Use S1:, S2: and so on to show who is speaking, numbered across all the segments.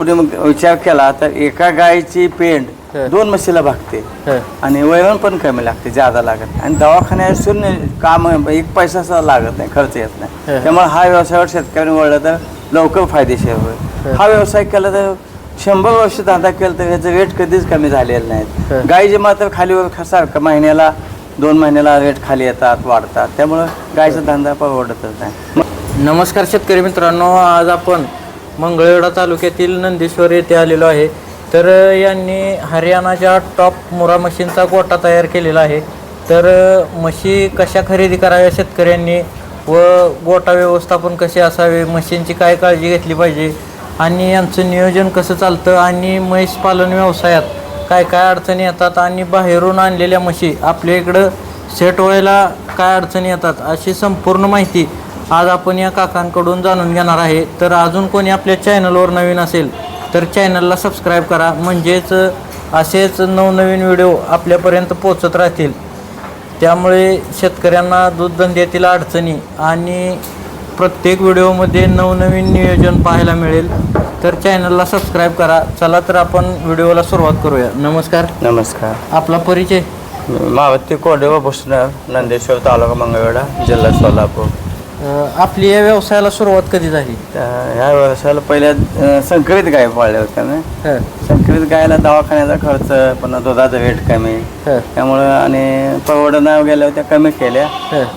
S1: पुढे मग विचार केला तर एका गायीची पेंड. दोन म्हशीला भागते. आणि वैरण पण कमी लागते ज्यादा लागत. आणि दवाखान्यात शून्य काम एक पैसा सुद्धा लागत नाही खर्च येत नाही. त्यामुळे हा व्यवसायावर शेतकऱ्यांनी वळलं तर लवकर फायदेशीर होईल
S2: हं.
S1: व्यवसाय केला तर शंभर वर्ष धंदा केला तर ह्याचं रेट कधीच कमी झालेलं नाहीत. गायीचे मात्र खालीवर सारखं महिन्याला दोन महिन्याला रेट खाली येतात वाढतात त्यामुळं गायचा धंदा परवडतच नाही
S2: नमस्कार शेतकरी मित्रांनो आज आपण मंगळवेढा तालुक्यातील नंदेश्वर येथे आलेलो आहे. तर यांनी हरियाणाच्या टॉप मुरा मशीनचा गोटा तयार केलेला आहे. तर म्हशी कशा खरेदी कराव्या शेतकऱ्यांनी व गोटा व्यवस्थापन कसे असावे म्हशींची काय काळजी घेतली पाहिजे आणि यांचं नियोजन कसं चालतं आणि म्हैस पालन व्यवसायात काय काय अडचणी येतात आणि बाहेरून आणलेल्या म्हशी आपल्या इकडं सेट व्हायला काय अडचणी येतात अशी संपूर्ण माहिती आज आपण या काकांकडून जाणून घेणार आहे. तर अजून कोणी आपल्या चॅनलवर नवीन असेल तर चॅनलला सबस्क्राईब करा. म्हणजेच असेच नवनवीन व्हिडिओ आपल्यापर्यंत पोचत राहतील. त्यामुळे शेतकऱ्यांना दूध धंद्यातील अडचणी आणि प्रत्येक व्हिडिओमध्ये नवनवीन नियोजन पाहायला मिळेल. तर चॅनलला सबस्क्राईब करा. चला तर आपण व्हिडिओला सुरुवात करूया. नमस्कार.
S1: नमस्कार.
S2: आपला परिचय?
S1: मावती कोंडेवा भुसनर नंदेश्वर तालुका मंगळवेढा जिल्हा सोलापूर.
S2: आपली या व्यवसायाला सुरुवात कधी झाली?
S1: ह्या व्यवसायाला पहिल्या संकरित गाय पाळल्या होत्या ना. संकरित गायला दवाखान्याचा खर्च पुन्हा दुधाचा रेट कमी. त्यामुळं आणि परवडणं गेल्या होत्या कमी केल्या.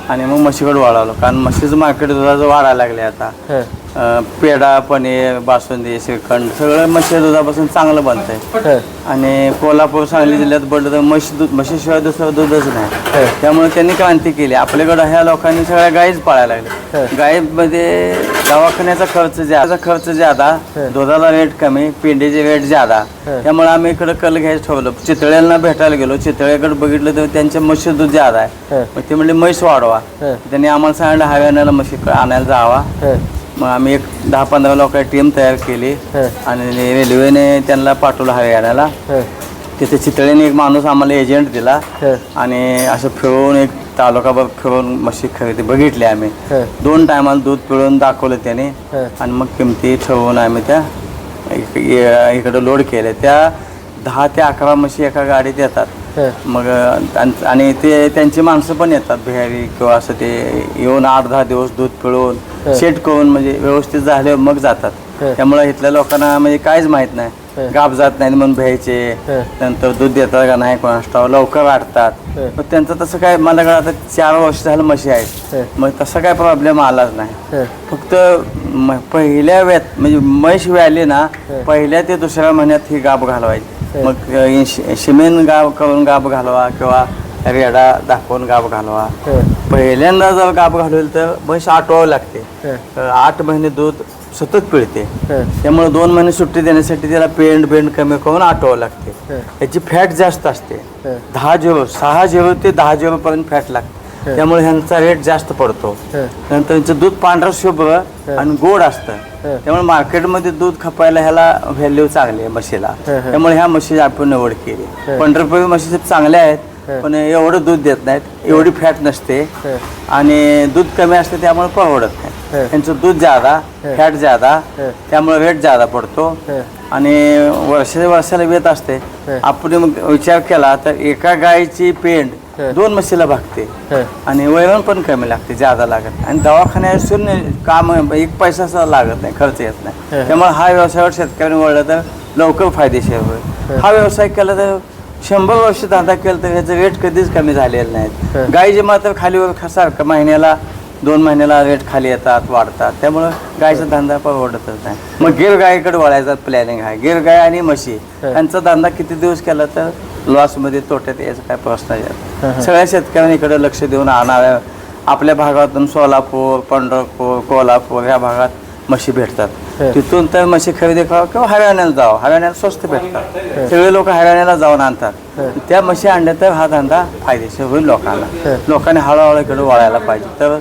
S1: आणि मग म्हशीकडे वाढवलं. कारण म्हशीचं मार्केट दुधाचं वाढायला लागले आता. अं, पेढा पनीर बासुंदी श्रीखंड सगळं म्हशी दुधापासून चांगलं बनतंय. आणि कोल्हापूर सांगली जिल्ह्यात पडलं तर म्हशी दूध म्हशीशिवाय दुसरं दूधच नाही. त्यामुळे त्यांनी क्रांती केली. आपल्याकडं ह्या लोकांनी सगळ्या गायीच पाळायला लागले.
S2: हं.
S1: गायीमध्ये दवाखान्याचा खर्च ज्यादा खर्च ज्यादा. दुधाला रेट कमी पेंडीचे रेट ज्यादा.
S2: हं.
S1: त्यामुळे आम्ही इकडं कल घ्यायचं ठेवलं चितळ्यांना भेटायला गेलो. चितळ्याकडे बघितलं तर त्यांच्या म्हशी दूध ज्यादा आहे. मग ते म्हणले म्हैस वाढवा. त्यांनी आम्हाला सांगितलं हव्यानाला म्हशी आणायला जावा. मग आम्ही एक दहा पंधरा लोकांची टीम तयार केली. आणि रेल्वेने त्यांना पाठवलं हरियाणाला तिथे चितळेने एक माणूस आम्हाला एजंट दिला. आणि असं फिरवून एक तालुकाभर फिरवून म्हशी खरेदी बघितली आम्ही. दोन टायमाला दूध पिळून दाखवलं त्याने. आणि मग किमती ठरवून आम्ही त्या इकडं लोड केल्या त्या दहा ते अकरा म्हशी एका गाडीत येतात मग आणि ते त्यांची माणसं पण येतात बिहारी किंवा असं ते येऊन आठ दहा दिवस दूध पिळून. सेट करून म्हणजे व्यवस्थित झाले मग जातात. त्यामुळे इथल्या लोकांना म्हणजे काहीच माहीत नाही. गाप जात नाही म्हणून भ्यायचे. नंतर दूध देतात का नाही कोणाष्टाव लवकर वाढतात
S2: हं.
S1: पण त्यांचं तसं काय माझ्याकडे आता चार वर्ष झालं म्हशी आहेत. मग तसं काय प्रॉब्लेम आलाच नाही फक्त पहिल्या वेत म्हणजे म्हैस व्याली ना. पहिल्या ते दुसऱ्या महिन्यात ही गाप घालवायची. मग शिमेन गाव करून गाप घालवा किंवा रेडा दाखवून गाप घालवा. पहिल्यांदा जर गाप घालवेल तर म्हैस आटवावं लागते. आठ महिने दूध सतत पिळते. त्यामुळे दोन महिने सुट्टी देण्यासाठी त्याला पेंड बेंड कमी करून आटवावं लागते. याची फॅट जास्त असते. दहा झिरो सहा झिरो ते दहा झिरो पर्यंत फॅट लागते. त्यामुळे ह्यांचा रेट जास्त पडतो. नंतर त्यांचं दूध पांढरं शुभ्र आणि गोड असतं. त्यामुळे मार्केटमध्ये दूध खपायला ह्याला व्हॅल्यू चांगली आहे म्हशीला. त्यामुळे ह्या म्हशी आपण निवड केली. पंढरपूर म्हशी चांगल्या आहेत. पण एवढं दूध देत नाहीत एवढी फॅट नसते आणि दूध कमी असते त्यामुळे परवडत नाही. त्यांचं दूध ज्यादा
S2: हं.
S1: फॅट ज्यादा
S2: हं.
S1: त्यामुळे रेट ज्यादा पडतो आणि वर्षाच्या वर्षाला येत असते. आपण मग विचार केला तर एका गायीची पेंड. दोन म्हशीला भागते आणि वैरण पण कमी लागते ज्यादा लागत. आणि दवाखान्यात शून्य काम एक पैसा सुद्धा लागत नाही खर्च येत नाही. त्यामुळे हा व्यवसायावर शेतकऱ्यांनी वळलं तर लवकर फायदेशीर होईल.
S2: हा
S1: व्यवसाय केला तर शंभर वर्ष धंदा केला तर ह्याचं रेट कधीच कमी झालेलं नाहीत. गायीचे मात्र खालीवर सारखं महिन्याला दोन महिन्याला रेट खाली येतात वाढतात त्यामुळं गायचा धंदा परवडतच नाही मग गिर गायीकडे वळायचा प्लॅनिंग आहे गिर गाय आणि म्हशी. यांचा धंदा किती दिवस केला तर लॉसमध्ये तोट्यात यायचा काय प्रश्न येत. सगळ्या शेतकऱ्यांनी इकडे लक्ष देऊन आणाव्या आपल्या भागातून सोलापूर पंढरपूर कोल्हापूर या भागात म्हशी भेटतात. तिथून तर म्हशी खरेदी करावं किंवा हरियाण्याला जावं. हरियाण्याला स्वस्त भेटतात. सगळे लोक हरियाण्याला जाऊन आणतात. त्या म्हशी आणल्या तर हा धंदा फायदेशीर होईल लोकांना. लोकांनी हळूहळू इकडे वळायला पाहिजे. तर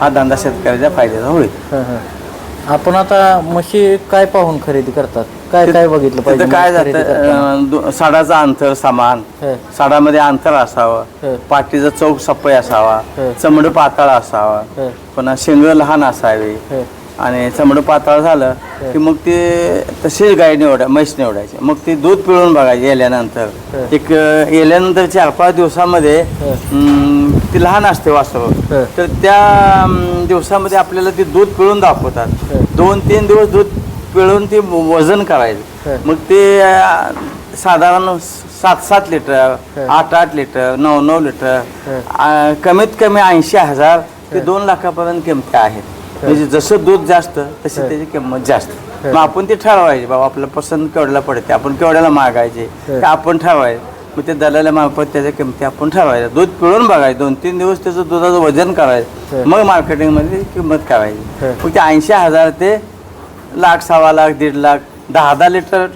S1: हा धंदा शेतकऱ्याच्या फायद्याचा होईल.
S2: आपण आता म्हशी काय पाहून खरेदी करतात? काय काय बघितलं पाहिजे
S1: काय जातं? साडाचं अंतर समान. साडामध्ये अंतर असावं. पाठीचा चौक सपय असावा. चमड पातळ असावा. पुन्हा शेंग लहान असावे. आणि चमडं पातळ झालं की मग ते तशीच गाय निवडा म्हैस निवडायची. मग ती दूध पिळून बघायची येल्यानंतर. एक येल्यानंतर चार पाच दिवसामध्ये ती लहान असते वासरू. तर त्या दिवसामध्ये आपल्याला ती दूध पिळून दाखवतात. दोन तीन दिवस दूध पिळून ती वजन करायचं. मग ते साधारण सात सात लिटर आठ आठ लिटर नऊ नऊ लिटर कमीत कमी ऐंशी हजार ते दोन लाखापर्यंत किमती आहेत. म्हणजे जसं दूध जास्त तशी त्याची किंमत जास्त. मग आपण ते ठरवायचे बाबा आपल्याला पसंत केवढ्याला पडते आपण केवढ्याला मागायचे ते आपण ठरवायचं. मग ते दलाला मार्फत त्याच्या किमती आपण ठरवायच्या. दूध पिळून बघायचं दोन तीन दिवस त्याचं दुधाचं वजन करायचं. मग मार्केटिंगमध्ये किंमत करायची. मग ते ऐंशी हजार ते लाख सव्वा लाख दीड लाख दहा दहा लिटर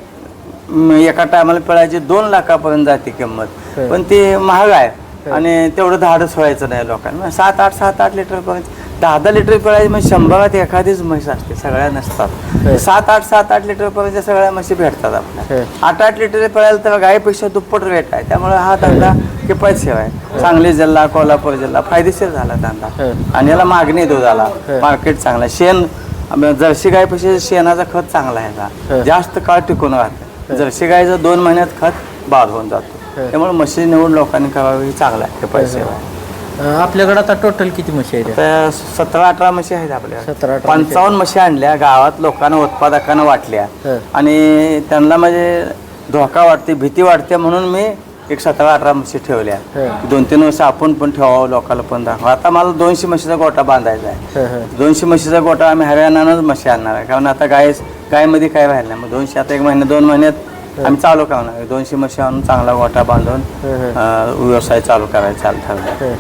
S1: एका टायमाला पिळायची दोन लाखापर्यंत जाते किंमत. पण ते महाग आहे. आणि तेवढं धाडस व्हायचं नाही लोकांना. सात आठ सात आठ लिटर पर्यंत दहा दहा लिटर पिळायची म्हणजे शंभरात एखादीच म्हैस असते सगळ्या नसतात. सात आठ सात आठ लिटर पर्यंत सगळ्या म्हशी भेटतात आपल्या आठ आठ लिटर पिळायला तर गायपेक्षा दुप्पट रेट आहे त्यामुळे हा धंदा किफायत सेवा आहे. सांगली जिल्हा कोल्हापूर जिल्हा फायदेशीर झाला धंदा. आणि याला मागणी दुधाला मार्केट चांगला. शेण जर्सी गायपेक्षा शेणाचा खत चांगला आहे का जास्त काळ टिकून राहतं. जर्सी गायचं दोन महिन्यात खत बाद होऊन जातो. त्यामुळे म्हशी निवड लोकांनी करावी ही चांगला आहे. किफायत सेवा आहे.
S2: आपल्याकडे आता टोटल किती म्हशी आहेत?
S1: तर सतरा अठरा म्हशी आहेत आपल्या
S2: सतरा अठरा म्हशी.
S1: पंचावन्न म्हशी आणल्या गावात लोकांना उत्पादकांना वाटल्या.
S2: हं.
S1: आणि त्यांना म्हणजे धोका वाटते भीती वाटते म्हणून मी एक सतरा अठरा म्हशी ठेवल्या.
S2: हं.
S1: दोन तीन वर्ष आपण पण ठेवावं लोकांना पण दाखवा आता मला दोनशे म्हशीचा गोटा बांधायचा आहे.
S2: हं, हं.
S1: दोनशे म्हशीचा गोटा आम्ही हरियाणानंच म्हशी आणणार आहे. कारण आता गाय गायमध्ये काय राहिलं नाही. मग दोनशे आता एक महिना दोन महिन्यात आम्ही चालू करणार दोनशे म्हशी आणून चांगला गोटा बांधून
S2: हं, हं.
S1: अं, व्यवसाय चालू करायचा चालू ठरला
S2: हं.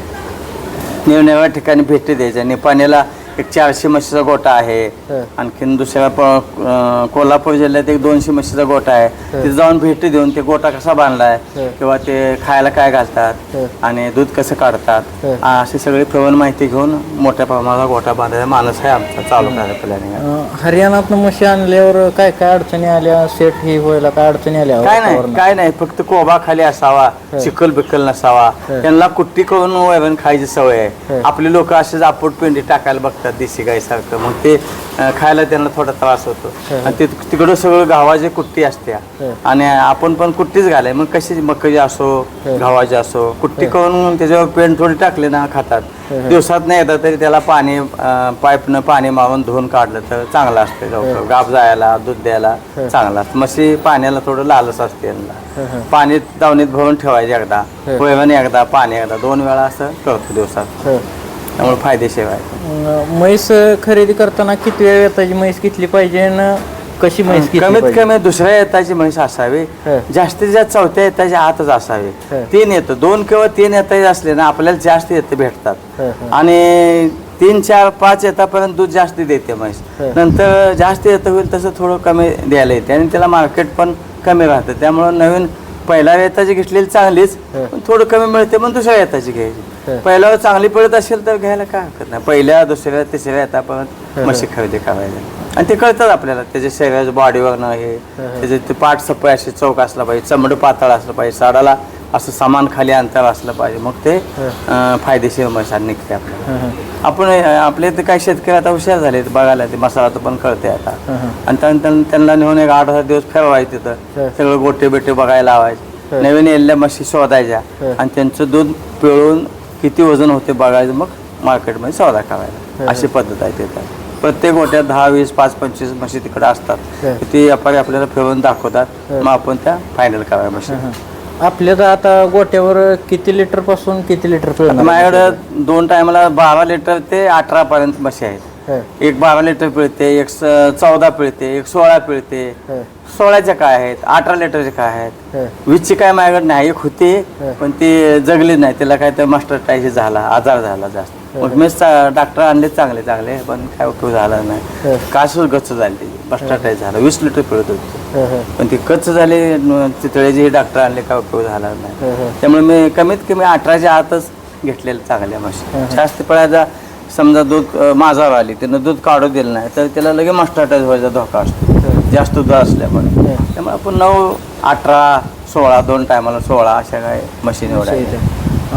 S1: निरनिराळ्या ठिकाणी भेटी द्यायच्या. आणि पाण्याला एक चारशे म्हशीचा गोटा आहे. आणखीन दुसऱ्या प- कोल्हापूर जिल्ह्यात एक दोनशे म्हशीचा गोटा आहे. तिथे जाऊन भेटी देऊन ते गोटा कसा बांधलाय. किंवा ते खायला काय घालतात. आणि दूध कसं काढतात अशी सगळी फिरवून माहिती घेऊन मोठ्या प्रमाणात गोटा बांधायचा माणूस आहे आमचा चालू करायला प्लॅनिंग
S2: अं, हरियाणातनं म्हशी आणल्यावर काय काय अडचणी आल्या? सेट ही व्हायला काय अडचणी आल्या
S1: काय नाही? काय नाही फक्त कोबा खाली असावा चिखल बिकल नसावा. त्यांना कुट्टी करून वैरण खायची सवय आहे. आपली लोक असेच आपूट पेंडी टाकायला बघतात. देशी गाईसारखं मग ते अं, खायला त्यांना थोडा त्रास होतो. आणि ते तिकडं सगळं गव्हाची कुट्टी असते आणि आपण पण कुट्टीच घालाय. मग कशी मकई असो गव्हाची असो कुट्टी करून त्याच्यावर पेंट थोडी टाकले ना खातात. दिवसात नाही येतात तरी त्याला पाणी अं, पाईपनं पाणी मारून धुवून काढलं तर चांगलं असतं लवकर. गाप जायला दूध द्यायला चांगला असतं. म्हशी पाण्याला थोडं लालच असते यांना. पाणी दावणीत भरून ठेवायचे एकदा. वैरण एकदा पाणी एकदा. दोन वेळा असं करतो दिवसात. त्यामुळे फायदेशीर आहे
S2: अं, म्हैस खरेदी करताना किती वेळ येताची म्हैस घेतली पाहिजे आणि कशी म्हैस घेतली
S1: कमीत
S2: पाहिजे?
S1: कमी दुसऱ्या येताची म्हैस असावी
S2: हं.
S1: जास्तीत जास्त चौथ्या येताच्या आतच असावी
S2: हं.
S1: तीन येतं दोन किंवा तीन येताचे असले ना आपल्याला जास्त येतं भेटतात
S2: हं, हं.
S1: आणि तीन चार पाच येतापर्यंत दूध जास्त देते म्हैस
S2: हं.
S1: नंतर जास्त येतं होईल तसं थोडं कमी द्यायला येते आणि त्याला मार्केट पण कमी राहतं त्यामुळं नवीन पहिल्या येताची घेतलेली चांगलीच
S2: हं.
S1: पण थोडं कमी मिळते पण दुसऱ्या येताची घ्यायची. पहिल्यावर चांगली पडत असेल तर घ्यायला काय हरकत नाही. पहिल्या दुसऱ्या तिसऱ्या येतापर्यंत
S2: हं.
S1: म्हशी खरेदी करायला. आणि ते कळतात आपल्याला. त्याच्या शरीराच्या बॉडीवरनं हे त्याचे ते पाठ सपय असे चौक असला पाहिजे चमड पातळ असलं पाहिजे साडाला असं समान खाली अंतर असलं पाहिजे. मग ते फायदेशीर म्हैस निघते आपल्याला. आपण आपले इथे काही शेतकरी आता हुशार झाले बघायला. ते मसाला तर पण कळते आता. आणि त्यां- त्यां- त्यांना नेऊन एक आठ दहा दिवस फिरवायचे. तिथं. सगळं गोटे बिटे बघायला लावायचे. नवीन येल्ल्या म्हशी शोधायच्या. आणि त्यांचं दूध पिळून किती वजन होते बघायचं मग मार्केटमध्ये सौदा करायला. अशी पद्धत आहे तिथं प्रत्येक गोट्यात दहा वीस पाच पंचवीस म्हशी तिकडे असतात. ती व्यापारी आपल्याला फिरवून दाखवतात. मग आपण त्या फायनल करायला म्हशी.
S2: आपल्या तर आता गोट्यावर किती लिटरपासून किती लिटर
S1: माझ्याकडे दोन टायमाला बारा लिटर ते अठरा पर्यंत म्हशी आहेत. एक बारा लिटर पिळते एक चौदा पिळते एक सोळा पिळते. सोळाच्या काय आहेत अठरा लिटरचे काय आहेत. वीसची काय माझ्याकडे नाही एक होती. पण ती जगली नाही. तिला काय तर मास्टर टायशी झाला आजार झाला जास्त. मग मी डॉक्टर आणले चांगले चांगले पण काय उपयोग झाला नाही. कासूर गच्च झाली ती मास्टर टाईस झाला. वीस लिटर पिळत होती. पण ती कच्च झाली चितळेचे डॉक्टर आणले काय उपयोग झाला नाही. त्यामुळे मी कमीत कमी अठराच्या आतच घेतलेल्या चांगल्या म्हशी जास्त पळायचा समजा दूध माझावर आली त्यानं दूध काढू दिलं नाही तर त्याला लगे मास्टरटाईज व्हायचा धोका असतो. जास्त दूध असल्यामुळे. त्यामुळे आपण नऊ अठरा सोळा दोन टायमाला सोळा अशा काय म्हशी निवडायच्या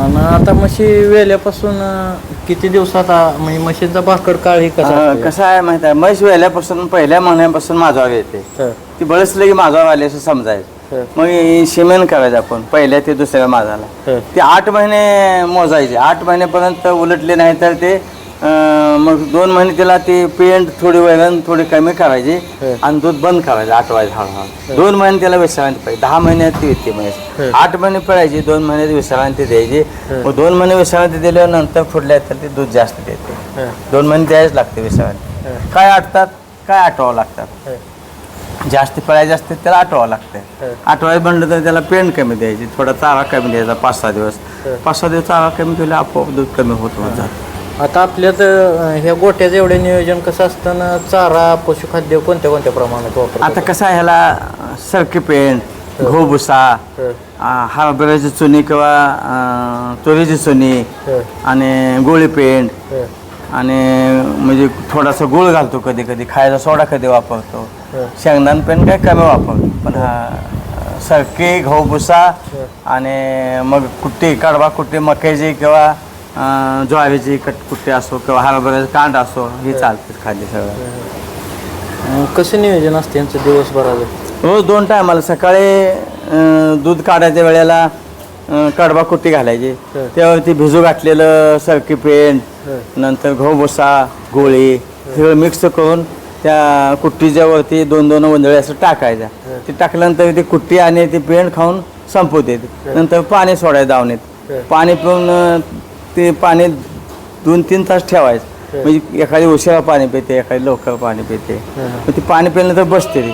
S2: आणि आता म्हशी वेल्यापासून किती दिवसात म्हणजे म्हशीचा भाकड काळ ही कसा
S1: आहे माहिती आहे? म्हैस वेल्यापासून पहिल्या महिन्यापासून माझावर येते. ती बळसलं की माझावर आले असं समजायचं. मग शिमेन करायचं आपण पहिल्या ते दुसऱ्या माझाला. ते आठ महिने मोजायचे. आठ महिन्यापर्यंत उलटले नाही तर ते अं, मग दोन महिने त्याला ते पेंट थोडी वैरण थोडी कमी करायची. आणि दूध बंद करायचं आठवायचं हळूहळू. दोन महिने त्याला विश्रांती पाहिजे. दहा महिन्यात ती येते म्हैस
S2: हं.
S1: आठ महिने पळायची दोन महिन्यात विश्रांती द्यायची. मग दोन महिने विश्रांती दिल्यानंतर पुढल्या तर ते दूध जास्त देते. दोन महिने द्यायच लागते विश्रांती. काय आटतात? काय आठवावं लागतात? जास्त पळायचे असते त्याला आठवावं लागते. आठवायचं म्हणलं तर त्याला पेंट कमी द्यायची. थोडा चारा कमी द्यायचा पाच सहा दिवस. पाच सहा दिवस चारा कमी केला आपोआप दूध कमी होत होत जातं.
S2: आता आपल्यात ह्या गोट्याचं एवढे नियोजन कसं असतं ना चारा पशुखाद्य कोणत्या कोणत्या प्रमाणात वापर
S1: आता कसं आहे ह्याला अं, सरकी पेंट घो भुसा अं, हरभऱ्याची चुनी किंवा तुरीची चुनी आणि गोळी पेंट आणि म्हणजे थोडासा गुळ घालतो कधी कधी खायचा सोडा कधी वापरतो. शेंगदाण पेंट काय कमी वापरतो पण हा सरकी भुसा आणि मग कुट्टी कडबा कुट्टी मक्याची किंवा अं, ज्वारीची कट कुट्टी असो किंवा हरभऱ्याचं कांड असो हे चालते खाली सगळं.
S2: कसं नियोजन असते यांचं दिवसभराचं?
S1: रोज दोन टायमाला सकाळी अं, दूध काढायच्या वेळेला अं, कडबा कुट्टी घालायची.
S2: हं.
S1: त्यावरती भिजू घातलेलं सरकी पेंट. नंतर गहू भुसा गोळी सगळं मिक्स करून त्या कुट्टीच्या वरती दोन दोन वंजळे असं टाकायच्या. ते टाकल्यानंतर ती कुट्टी आणि ती पेंट खाऊन संपवते. नंतर पाणी सोडायचं दावणीत. पाणी पिऊन अं, ते पाणी दोन तीन तास ठेवायचं. म्हणजे एखादी उशिरा पाणी पिते एखादी लवकर पाणी पिते. मग ती पाणी पिल्यानंतर बसते ती.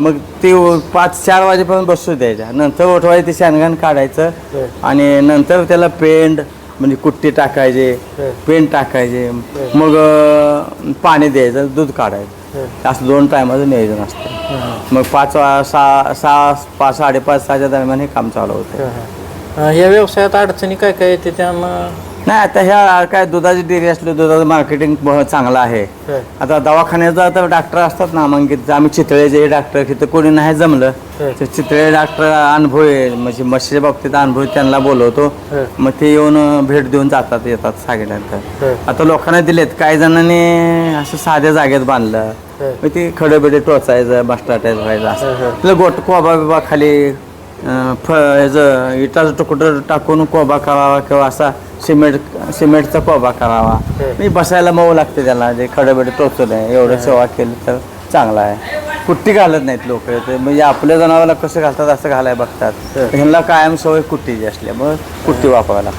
S1: मग ते पाच चार वाजेपर्यंत बसू द्यायच्या नंतर उठवायचं ते शानगान काढायचं. आणि नंतर त्याला पेंट म्हणजे कुट्टी टाकायचे. पेंट टाकायचे मग पाणी द्यायचं दूध काढायचं. असं दोन टायमाचं नियोजन असतं मग पाच वा- सहा सहा पाच साडेपाच सहाच्या दरम्यान हे काम चालू होतं
S2: या व्यवसायात अडचणी काय काय येते त्यानं
S1: नाही आता ह्या काय दुधाची डेअरी असली दुधाचं मार्केटिंग चांगलं आहे. आता दवाखान्याचा तर डॉक्टर असतात ना मग तिथं आम्ही चितळेचे डॉक्टर तिथं कोणी नाही जमलं.
S2: हं.
S1: ते चितळे डॉक्टर अनुभव आहे. म्हणजे म्हशीच्या बाबतीत अनुभव त्यांना बोलवतो. मग ते येऊन भेट देऊन जातात येतात सांगितल्यानंतर आता लोकांना दिलेत काही जणांनी असं साध्या जागेत बांधलं. मग ते खडे बिडे टोचायचं बसटाटायचं व्हायचं असं. गोट कोबा बिबा खाली फ ह्याचं इटाचं तुकडं टाकून कोबा करावा किंवा असा सिमेंट सिमेंटचा कोबा करावा. मी बसायला मऊ लागते त्याला जे खडबडे टोचू नये एवढं सेवा केली तर चांगला आहे. कुट्टी घालत नाहीत लोक म्हणजे आपल्या जनावराला कसं घालतात असं घालाय बघतात. ह्यांना कायम सवय कुट्टीची असल्यामुळे कुट्टी वापरायला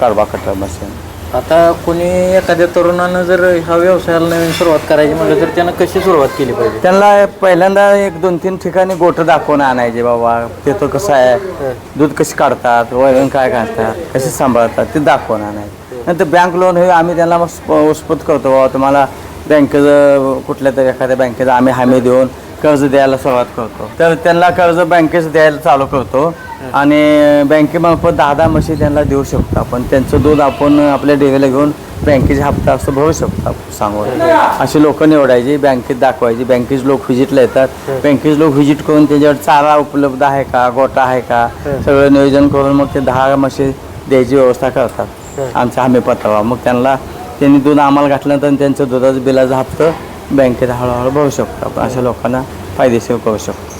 S1: कडबा कटर मशीन
S2: आता कोणी एखाद्या तरुणानं जर ह्या व्यवसायाला नवीन सुरुवात करायची म्हटलं तर त्यानं कशी सुरुवात केली पाहिजे?
S1: त्यांना पहिल्यांदा एक दोन तीन ठिकाणी गोठं दाखवून आणायचे बाबा ते तो कसं आहे? दूध कशी काढतात? वैरण काय घालतात? कसे सांभाळतात? ते दाखवून आणायचे. नंतर बँक लोन हे आम्ही त्यांना मग करतो बाबा तुम्हाला बँकेचं कुठल्या तरी एखाद्या बँकेचं आम्ही हमी देऊन कर्ज द्यायला सुरुवात करतो. तर त्यांना कर्ज बँकेचं द्यायला चालू करतो. आणि बँकेमार्फत दहा दहा म्हशी त्यांना देऊ शकतो आपण त्यांचं दूध आपण आपल्या डेअरीला घेऊन बँकेचे हप्ता असं भरू शकतो आपण सांगून अशी लोक निवडायची बँकेत दाखवायची. बँकेचे लोक व्हिजिटला येतात. बँकेचे लोक व्हिजिट करून त्याच्यावर चारा उपलब्ध आहे का गोटा आहे का सगळं नियोजन करून मग ते दहा म्हशी द्यायची व्यवस्था करतात. आमचा हमीपत्रावा मग त्यांना त्यांनी दूध आम्हाला घातल्यानंतर त्यांचं दुधाचं बिलाचं हप्तं बँकेत हळूहळू भरू शकतो आपण अशा लोकांना फायदेशीर करू शकतो.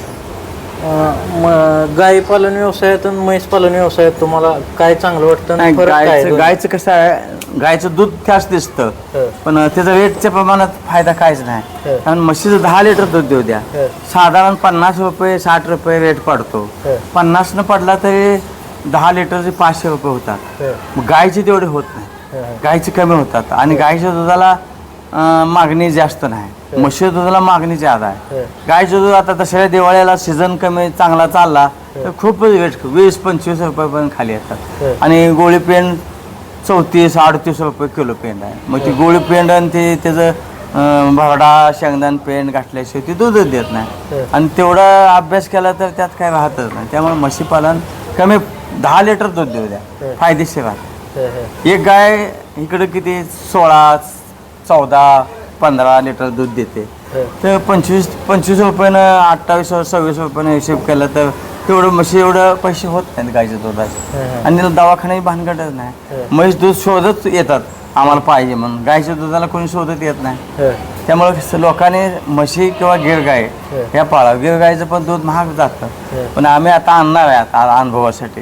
S2: अं, म- गाई पालन व्यवसायात आणि म्हैस पालन व्यवसायात तुम्हाला काय चांगलं वाटतं
S1: नाही
S2: आणि फरक काय आहे
S1: गायचं
S2: दोन्ही?
S1: गायचं कसं आहे गायचं दूध त्याच दिसतं.
S2: हं,
S1: पण त्याचं रेटच्या प्रमाणात फायदा काहीच नाही.
S2: हं.
S1: कारण म्हशीचं दहा लिटर दूध देऊ द्या.
S2: हं,
S1: साधारण पन्नास रुपये साठ रुपये रेट पडतो.
S2: हं,
S1: पन्नासनं पडला तरी दहा लिटरचे पाचशे रुपये होतात.
S2: हं,
S1: मग गायची तेवढे होत नाही.
S2: हं,
S1: गायचे कमी होतात. आणि गायच्या दुधाला अं, मागणी जास्त नाही. म्हशीच्या दुधाला मागणी ज्यादा आहे
S2: हं,
S1: गायचं दूध आता दसऱ्या दिवाळीला सीझन कमी चांगला चालला तर खूप रेट वीस पंचवीस रुपयापर्यंत खाली येतात. आणि गोळी पेंड चौतीस अडतीस रुपये किलो पेंड आहे. मग ती गोळी पेंड आणि ते त्याचं भरडा शेंगदाण पेंड घातल्याशिवाय ती दूधच देत नाही. आणि तेवढा अभ्यास केला तर त्यात काय राहतच नाही. त्यामुळे म्हशीपालन कमी दहा लिटर दूध देऊ द्या. फायदेशीर राहतं. एक गाय इकडे किती? सोळा चौदा पंधरा लिटर दूध देते.
S2: हं.
S1: तर पंचवीस पंचवीस रुपयानं अठ्ठावीस सव्वीस रुपयानं हिशोब केला तर तेवढं म्हशी एवढं पैसे होत नाहीत गायच्या दुधाचे. आणि दवाखान्याची भानगडच नाही.
S2: हं.
S1: म्हैस दूध शोधत येतात. आम्हाला पाहिजे म्हणून. गायच्या दुधाला कोणी शोधत येत नाही.
S2: हं,
S1: त्यामुळे लोकांनी म्हशी किंवा गिर गाय ह्या पाळा. गिर गायचं पण दूध महाग जातं. पण आम्ही आता आणणार आहे आता अनुभवासाठी.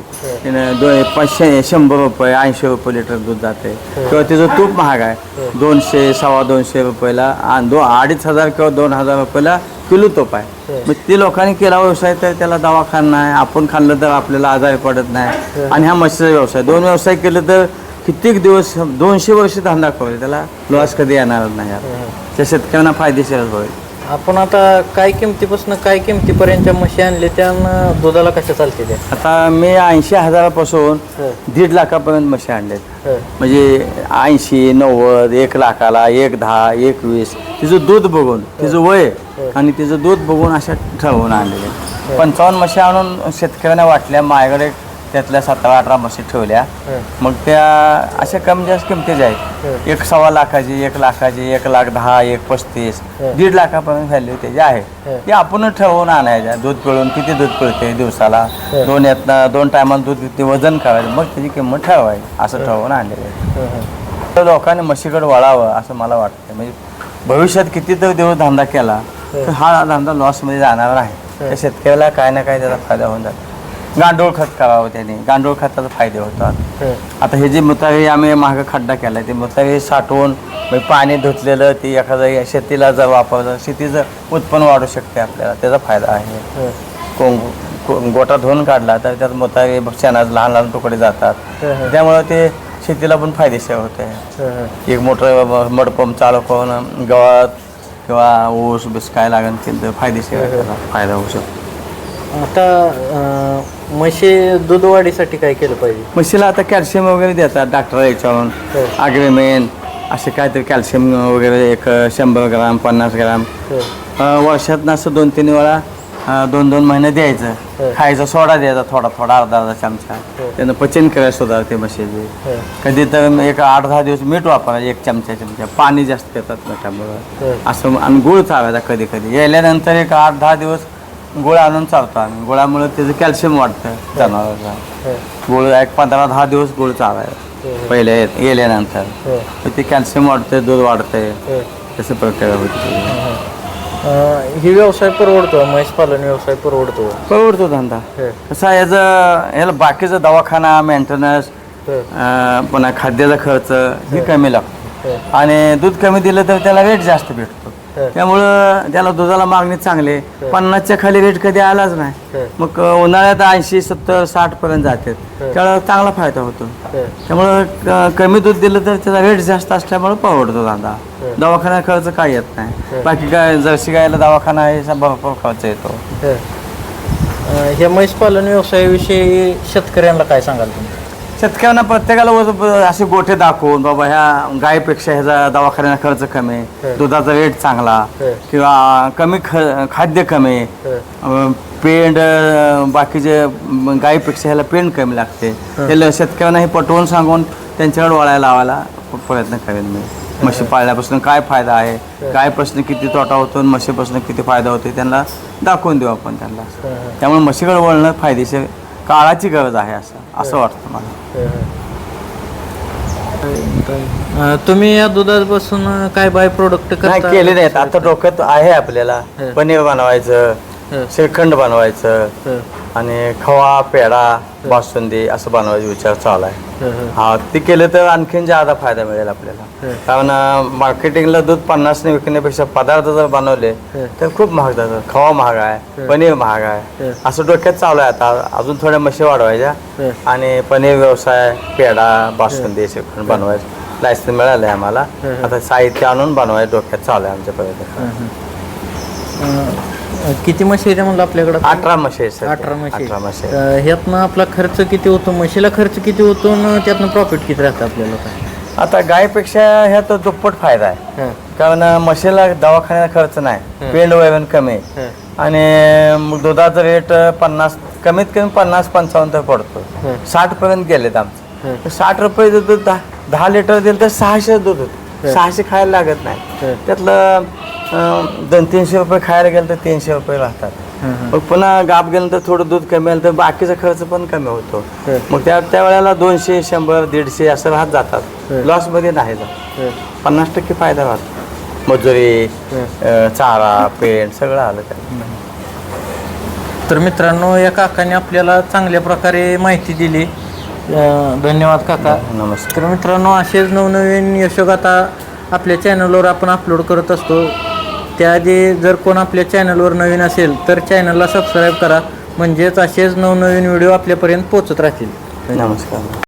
S1: दो पाचशे शंभर रुपये ऐंशी रुपये लिटर दूध जाते. किंवा तिचं तूप महाग आहे. दोनशे सव्वा दोनशे रुपयाला दो अडीच हजार किंवा दोन हजार रुपयाला किलो तूप आहे. मग ते लोकांनी केला व्यवसाय तर त्याला दवाखाना नाही आपण खाल्लं तर आपल्याला आजारी पडत नाही. आणि हा म्हशीचा व्यवसाय. दोन व्यवसाय केले तर कित्येक दिवस दोनशे वर्ष धंदा करू त्याला लॉस कधी येणार नाही. यार. त्या शेतकऱ्यांना फायदेशीरच होईल.
S2: आपण आता काय किमतीपासून काय किमतीपर्यंतच्या म्हशी आणले त्यानं दुधाला कशा चालते त्या
S1: आता मी ऐंशी हजारापासून
S2: हं,
S1: दीड लाखापर्यंत म्हशी आणलेत
S2: हं,
S1: म्हणजे ऐंशी नव्वद एक लाखाला एक दहा एक वीस तिचं दूध बघून तिचं वय आणि तिचं दूध बघून अशा ठरवून आणलेले पंचावन्न म्हशी आणून शेतकऱ्यांना वाटल्या माझ्याकडे त्यातल्या सतरा अठरा म्हशी ठेवल्या मग त्या अशा कमी जास्त किमतीच्या आहेत. एक सव्वा लाखाची एक लाखाची एक लाख दहा एक पस्तीस. दीड लाखापर्यंत व्हॅल्यू त्याची आहे. ते आपणच ठरवून आणायच्या. दूध पिळून किती दूध पिळते दिवसाला. दोन यातनं दोन टायमाला दूध किती वजन करायचं? मग त्याची किंमत ठरवायची. असं ठरवून आणलेलं आहे. तर लोकांनी म्हशीकडे वळावं असं मला वाटतं म्हणजे भविष्यात किती तर दिवस धंदा केला तर हा धंदा लॉसमध्ये जाणार नाही त्या शेतकऱ्याला काय ना काय त्याचा फायदा होऊन जातो. गांडूळ खत करावं त्याने. गांडूळ खताचा फायदे होतात
S2: हं,
S1: आता हे जे मुतारी आम्ही मागं खड्डा केला ते मुतारी साठवून म्हणजे पाणी धुतलेलं ते एखादं शेतीला जर वापरलं शेतीचं उत्पन्न वाढू शकते आपल्याला त्याचा फायदा आहे.
S2: हं,
S1: कोंग को- गोटा धुवून काढला तर त्यात मुतारी शेणात लहान लहान तुकडे जातात.
S2: हं.
S1: त्यामुळं ते शेतीला पण फायदेशीर होते. एक मोठं मडपंप चालू करून गवत किंवा ऊस बिस काय लागेल ते फायदेशीर फायदा होऊ शकतो.
S2: आता म्हशी दूध वाढीसाठी काय केलं पाहिजे?
S1: म्हशीला आता कॅल्शियम वगैरे देतात डॉक्टर याच्यावरून.
S2: हो.
S1: अग्रिमेन असे काहीतरी कॅल्शियम वगैरे एक शंभर ग्राम पन्नास ग्राम.
S2: हं,
S1: अं, वर्षातनं असं दोन तीन वेळा अं, दोन दोन महिने
S2: हो.
S1: द्यायचं खायचा सोडा द्यायचा थोडा थोडा अर्धा अर्धा चमचा.
S2: हो.
S1: त्यानं पचन करायला सुधारते म्हशीचे.
S2: हं,
S1: कधी तर एक आठ दहा दिवस मीठ वापरायचं एक चमचा चमचा. पाणी जास्त पितात मिठामुळं
S2: हं.
S1: असं आणि गुळ चावायचा कधी कधी. यायल्यानंतर एक आठ दहा दिवस गुळ आणून चालतो आम्ही. गुळामुळे त्याचं कॅल्शियम वाढतं जनावरांचा
S2: हं,
S1: गुळ एक पंधरा दहा दिवस गुळ चावायचा
S2: हं,
S1: पहिले येत- गेल्यानंतर.
S2: हं,
S1: ते कॅल्शियम वाढतंय दूध वाढतंय.
S2: हं.
S1: तसं प्रकार होते.
S2: ही व्यवसाय परवडतो म्हैस पालन व्यवसाय परवडतो?
S1: परवडतो धंदा.
S2: हं,
S1: कसं याचं याला बाकीचा दवाखाना मेंटेनन्स
S2: हं,
S1: पुन्हा खाद्याचा खर्च ही कमी लागतो.
S2: हं,
S1: आणि दूध कमी दिलं तर त्याला रेट जास्त भेटतो.
S2: हं.
S1: त्यामुळं त्याला दुधाला मागणी चांगली. पन्नासच्या खाली रेट कधी आलाच नाही. मग उन्हाळ्यात ऐंशी सत्तर साठ पर्यंत जाते त्याला चांगला फायदा होतो. त्यामुळं कमी दूध दिलं तर त्याचा रेट जास्त असल्यामुळे परवडतो धंदा दवाखान्यात खर्च काय येत नाही. बाकी काय जर्सी गायला दवाखाना आहे भरपूर खर्च येतो.
S2: हं. म्हैस पालन व्यवसायाविषयी शेतकऱ्यांना काय सांगाल तुम्ही?
S1: शेतकऱ्यांना प्रत्येकाला असे गोठे दाखवून बाबा ह्या गायपेक्षा ह्याचा दवाखान्याला खर्च कमी आहे, दुधाचा रेट चांगला
S2: हं.
S1: किंवा कमी ख खाद्य कमी
S2: हं,
S1: अं, पेंड अं, बाकीचे म, गायीपेक्षा ह्याला पेंड कमी लागते. त्याला शेतकऱ्यांना हे पटवून सांगून त्यांच्याकडे वळायला लावायला प्रयत्न करेन मी. म्हशी पाळल्यापासून काय फायदा आहे? गायपासून किती तोटा होतो आणि म्हशीपासून किती फायदा होतो त्यांना दाखवून देऊ आपण त्यांना.
S2: हं,
S1: त्यामुळे म्हशीकडे वळणं फायदेशीर काळाची गरज आहे असं असं वाटतं मला.
S2: हं, हं. अं, तुम्ही या दुधापासून काय बाय प्रोडक्ट
S1: नाही केले नाहीत आता डोक्यात आहे आपल्याला.
S2: हं.
S1: पनीर बनवायचं
S2: हं,
S1: श्रीखंड बनवायचं आणि खवा पेढा बासुंदी असं बनवायचा विचार चालू आहे.
S2: हं,
S1: ते केलं तर आणखीन जादा फायदा मिळेल आपल्याला. कारण मार्केटिंगला दूध पन्नासने विकण्यापेक्षा पदार्थ जर बनवले. तर खूप महाग जातात खवा महाग आहे पनीर महाग आहे. असं डोक्यात चालू आहे आता. अजून थोड्या म्हशी वाढवायच्या. आणि पनीर व्यवसाय पेढा बासुंदी श्रीखंड बनवायचं. लायसन मिळालं आहे आम्हाला. आता साहित्य आणून बनवायचं डोक्यात चालू आहे आमच्यापर्यंत.
S2: अं, किती म्हशी आहे म्हणलं आपल्याकडं
S1: अठरा म्हशी आहेत सध्या.
S2: अठरा म्हशी
S1: अठरा म्हशी आहेत.
S2: तर ह्यातनं आपला खर्च किती होतो म्हशीला खर्च किती होतो आणि त्यातनं प्रॉफिट किती राहतं आपल्याला काय
S1: आता गायपेक्षा ह्यात दुप्पट फायदा आहे
S2: हं,
S1: कारण म्हशीला दवाखान्यात खर्च नाही. पेंड वैरण कमी आहे.
S2: हं,
S1: आणि मग दुधाचा रेट पन्नास कमीत कमी पन्नास पंचावन्न तर पडतो
S2: हं.
S1: साठ पर्यंत गेलेत आमचं
S2: हं.
S1: साठ रुपये दूध दहा दहा लिटर दिलं तर सहाशे दूध होतं सहाशे खायला लागत नाही
S2: हं.
S1: त्यातलं दोन तीनशे रुपये खायला गेलं तर तीनशे रुपये राहतात मग पुन्हा गाप गेल्यानंतर थोडं दूध कमी आलं तर बाकीचा खर्च पण कमी होतो. मग त्या त्यावेळेला दोनशे शंभर दीडशे असं राहत जातात. लॉसमध्ये नाही जात. पन्नास टक्के फायदा राहतो. मजुरी चारा पेंट सगळं आलं त्यात.
S2: तर मित्रांनो या काकाने आपल्याला चांगल्या प्रकारे माहिती दिली. धन्यवाद काका.
S1: नमस्कार.
S2: तर मित्रांनो असेच नवनवीन यशोगाथा आपल्या चॅनलवर आपण अपलोड करत असतो. त्याआधी जर कोण आपल्या चॅनलवर नवीन असेल तर चॅनलला सबस्क्राईब करा. म्हणजेच असेच नवनवीन व्हिडिओ आपल्यापर्यंत पोचत राहतील.
S1: नमस्कार.